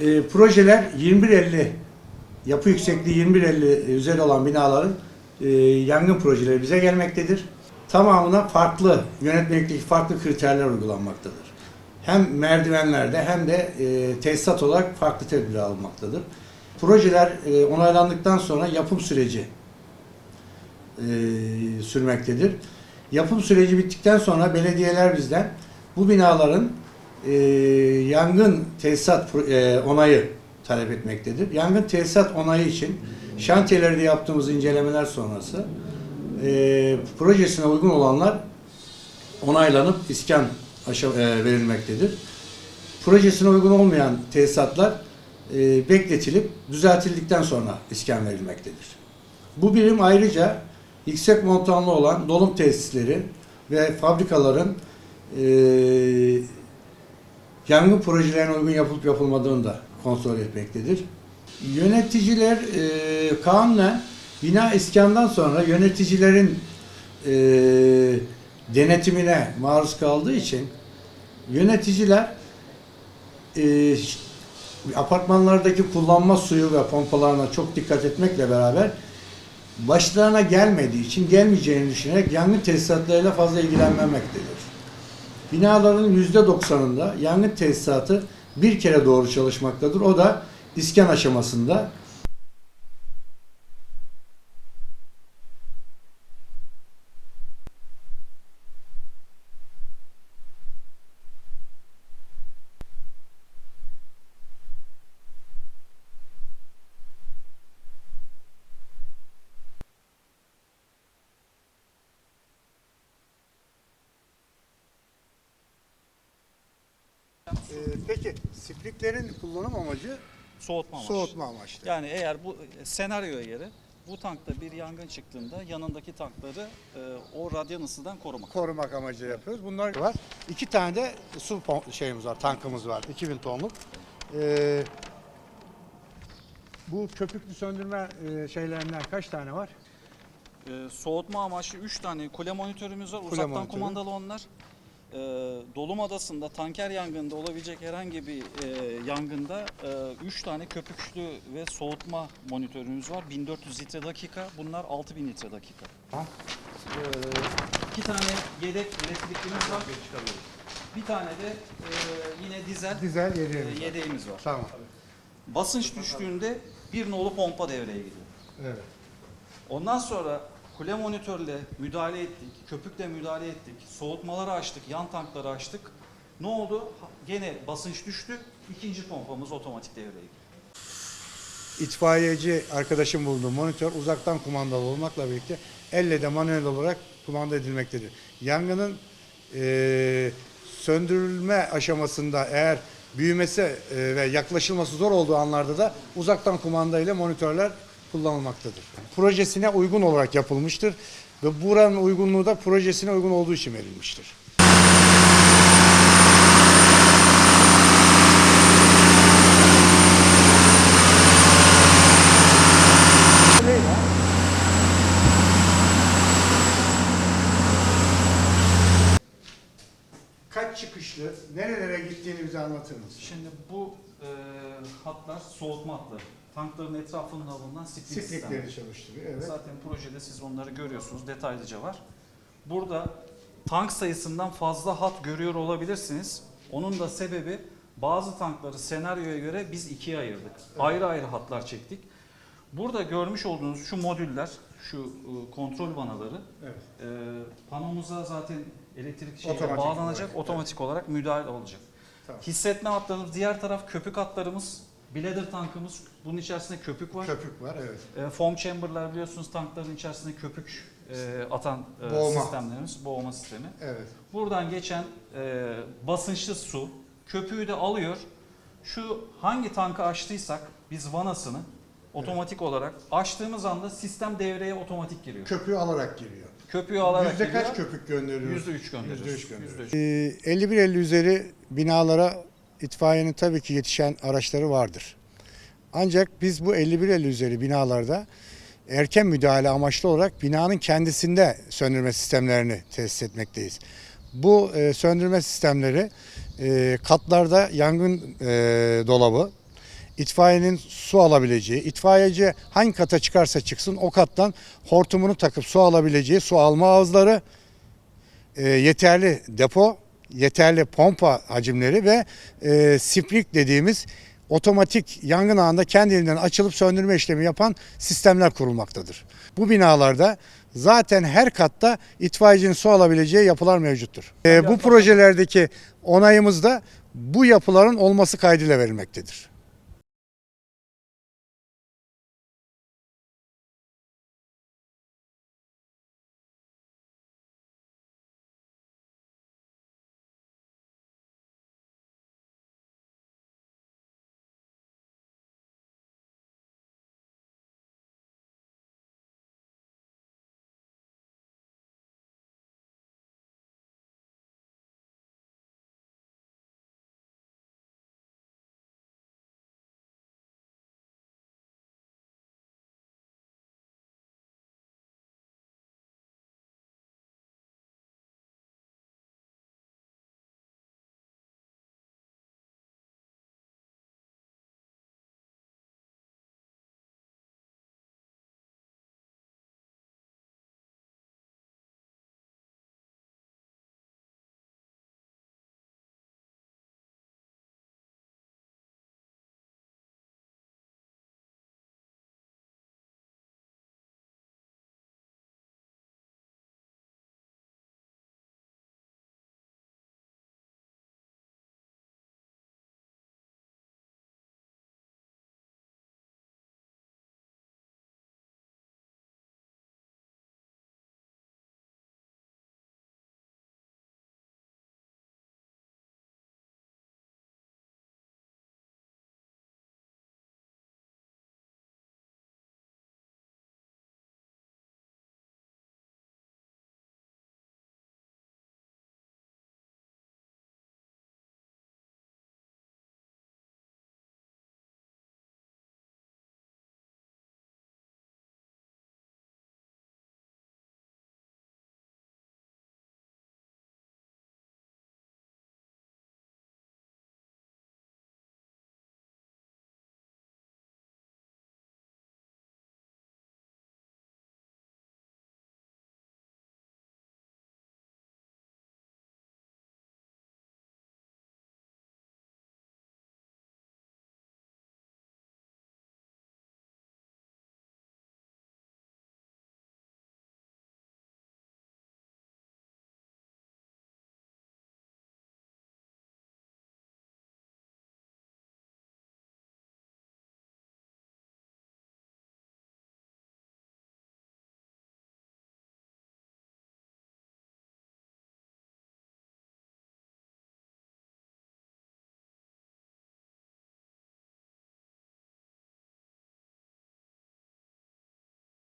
e, projeler 2150 yapı yüksekliği 2150 üzeri olan binaların e, yangın projeleri bize gelmektedir. Tamamına farklı yönetmelikteki farklı kriterler uygulanmaktadır. Hem merdivenlerde hem de e, tesisat olarak farklı tedbirler alınmaktadır. Projeler e, onaylandıktan sonra yapım süreci e, sürmektedir. Yapım süreci bittikten sonra belediyeler bizden bu binaların e, yangın tesisat e, onayı talep etmektedir. Yangın tesisat onayı için şantiyelerde yaptığımız incelemeler sonrası e, projesine uygun olanlar onaylanıp iskan aşa- e, verilmektedir. Projesine uygun olmayan tesisatlar e, bekletilip düzeltildikten sonra iskan verilmektedir. Bu birim ayrıca yüksek montanlı olan dolum tesisleri ve fabrikaların e, yangın projelerine uygun yapılıp yapılmadığını da kontrol etmektedir. Yöneticiler e, kanunen bina iskandan sonra yöneticilerin e, denetimine maruz kaldığı için yöneticiler e, apartmanlardaki kullanma suyu ve pompalarına çok dikkat etmekle beraber başlarına gelmediği için gelmeyeceğini düşünerek yangın tesisatlarıyla fazla ilgilenmemektedir. Binaların yüzde doksanında yangın tesisatı bir kere doğru çalışmaktadır. O da iskan aşamasında. Peki spriklerin kullanım amacı Soğutma amaçlı. soğutma amaçlı. Yani eğer bu e, senaryoya göre bu tankta bir yangın çıktığında yanındaki tankları e, o radyan ısıdan korumak. korumak amacıyla yapıyoruz. Bunlar var. İki tane de su pom- şeyimiz var, tankımız var. 2000 tonluk. Ee, bu köpüklü söndürme e, şeylerinden kaç tane var? E, soğutma amaçlı 3 tane kule monitörümüz var. Uzaktan monitörü. kumandalı onlar. E, Dolum Adası'nda tanker yangında olabilecek herhangi bir e, yangında 3 tane köpüklü ve soğutma monitörümüz var. 1400 litre dakika. Bunlar 6000 litre dakika. Ha? E, iki tane yedek elektriklimiz var. Bir tane de e, yine dizel Dizel e, yedeğimiz var. yedeğimiz var. Tamam. Basınç düştüğünde bir nolu pompa devreye giriyor. Evet. Ondan sonra kule monitörle müdahale ettik, köpükle müdahale ettik, soğutmaları açtık, yan tankları açtık. Ne oldu? Gene basınç düştü, ikinci pompamız otomatik devreye girdi. İtfaiyeci arkadaşım bulduğu monitör uzaktan kumandalı olmakla birlikte elle de manuel olarak kumanda edilmektedir. Yangının eee, söndürülme aşamasında eğer büyümesi eee, ve yaklaşılması zor olduğu anlarda da uzaktan kumanda ile monitörler kullanılmaktadır. Projesine uygun olarak yapılmıştır ve buranın uygunluğu da projesine uygun olduğu için verilmiştir. Kaç çıkışlı, nerelere gittiğini bize anlatır mısın? Şimdi bu e, hatlar soğutma hatları. Tankların etrafında bulunan split sistemleri. Siklikleri çalıştırıyor, evet. Zaten projede siz onları görüyorsunuz, detaylıca var. Burada tank sayısından fazla hat görüyor olabilirsiniz. Onun da sebebi bazı tankları senaryoya göre biz ikiye ayırdık. Ayrı ayrı hatlar çektik. Burada görmüş olduğunuz şu modüller, şu e, kontrol vanaları Evet. e, panomuza zaten elektrik şeyle Otomatik bağlanacak, olarak, otomatik olarak müdahale olacak. Tamam. Hissetme hatlarımız, diğer taraf köpük hatlarımız, blader tankımız, bunun içerisinde köpük var. Köpük var, evet. E, foam chamber'lar biliyorsunuz tankların içerisinde köpük e, atan e, Boğma. sistemlerimiz, boğma sistemi. Evet. Buradan geçen e, basınçlı su köpüğü de alıyor. Şu hangi tankı açtıysak biz vanasını otomatik olarak açtığımız anda sistem devreye otomatik giriyor. Köpüğü alarak giriyor. Köpüğü alarak Yüzde giriyor. kaç köpük gönderiyoruz? Yüzde üç gönderiyoruz. Yüzde üç gönderiyoruz. Yüzde üç. 51-50 üzeri binalara itfaiyenin tabii ki yetişen araçları vardır. Ancak biz bu 51-50 üzeri binalarda erken müdahale amaçlı olarak binanın kendisinde söndürme sistemlerini tesis etmekteyiz. Bu e, söndürme sistemleri e, katlarda yangın e, dolabı, itfaiyenin su alabileceği, itfaiyeci hangi kata çıkarsa çıksın o kattan hortumunu takıp su alabileceği su alma ağızları, e, yeterli depo, yeterli pompa hacimleri ve e, spring dediğimiz otomatik yangın anında kendiliğinden açılıp söndürme işlemi yapan sistemler kurulmaktadır. Bu binalarda zaten her katta itfaiyecinin su alabileceği yapılar mevcuttur. E, bu projelerdeki onayımız da bu yapıların olması kaydıyla verilmektedir.